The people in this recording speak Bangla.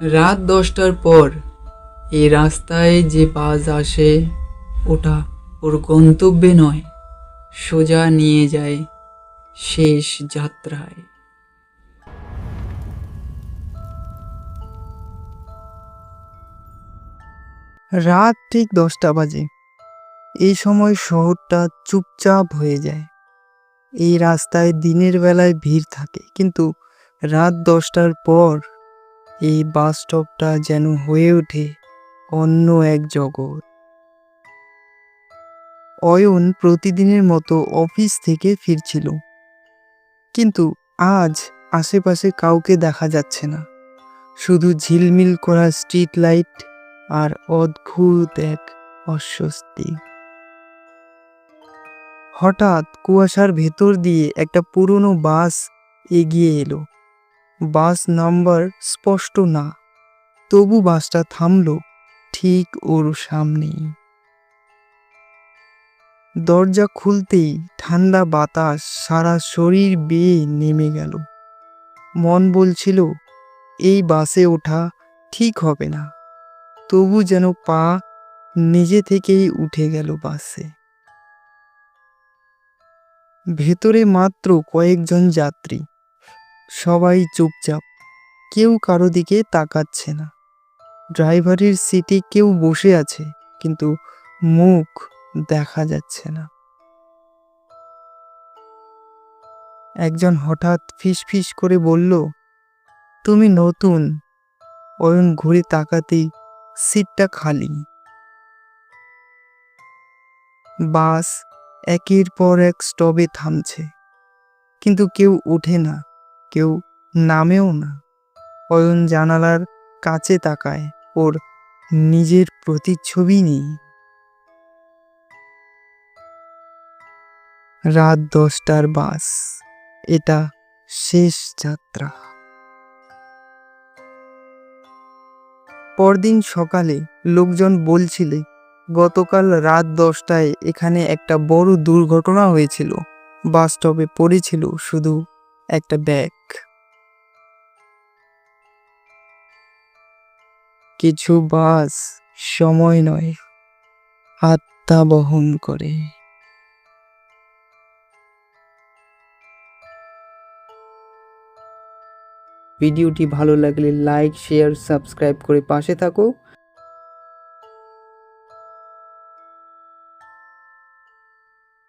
রাত দশটার পর এই রাস্তায় যে বাস আসে, ওটা ওর গন্তব্যে নয়, সোজা নিয়ে যায় শেষ যাত্রায়। রাত ঠিক দশটা বাজে। এই সময় শহরটা চুপচাপ হয়ে যায়। এই রাস্তায় দিনের বেলায় ভিড় থাকে, কিন্তু রাত দশটার পর এই বাস স্টপটা যেন হয়ে ওঠে অন্য এক জগৎ। অয়ন প্রতিদিনের মতো অফিস থেকে ফিরছিল। কিন্তু আজ আশেপাশে কাউকে দেখা যাচ্ছে না। শুধু ঝিলমিল করা স্ট্রিট লাইট আর অদ্ভুত এক অস্বস্তি। হঠাৎ কুয়াশার ভেতর দিয়ে একটা পুরনো বাস এগিয়ে এলো। বাস নাম্বার স্পষ্ট না। তবু বাসটা থামল ঠিক ওর সামনেই। দরজা খুলতেই ঠান্ডা বাতাস সারা শরীর বেয়ে নেমে গেল। মন বলছিল, এই বাসে ওঠা ঠিক হবে না। তবু যেন পা নিজে থেকেই উঠে গেল বাসে। ভেতরে মাত্র কয়েকজন যাত্রী। সবাই চুপচাপ। কেউ কারও দিকে তাকাচ্ছে না। ড্রাইভারের সিটে কেউ বসে আছে, কিন্তু মুখ দেখা যাচ্ছে না। একজন হঠাৎ ফিসফিস করে বলল, তুমি নতুন অয়ন ঘুরে তাকাতেই সিটটা খালি। বাস একের পর এক স্টপে থামছে, কিন্তু কেউ ওঠে না। কেউ নামেও না। অয়ন জানালার কাছে তাকায়, ওর নিজের প্রতিচ্ছবি নেই। রাত দশটার বাস, এটা শেষ যাত্রা। পরদিন সকালে লোকজন বলছিলে, গতকাল রাত দশটায় এখানে একটা বড় দুর্ঘটনা হয়েছিল। বাস স্টপে পড়েছিল শুধু একটা ব্যাগ। কিছু বাস, সময় নয়, আত্মা বহন করে। ভিডিওটি ভালো লাগলে লাইক, শেয়ার, সাবস্ক্রাইব করে পাশে থাকো।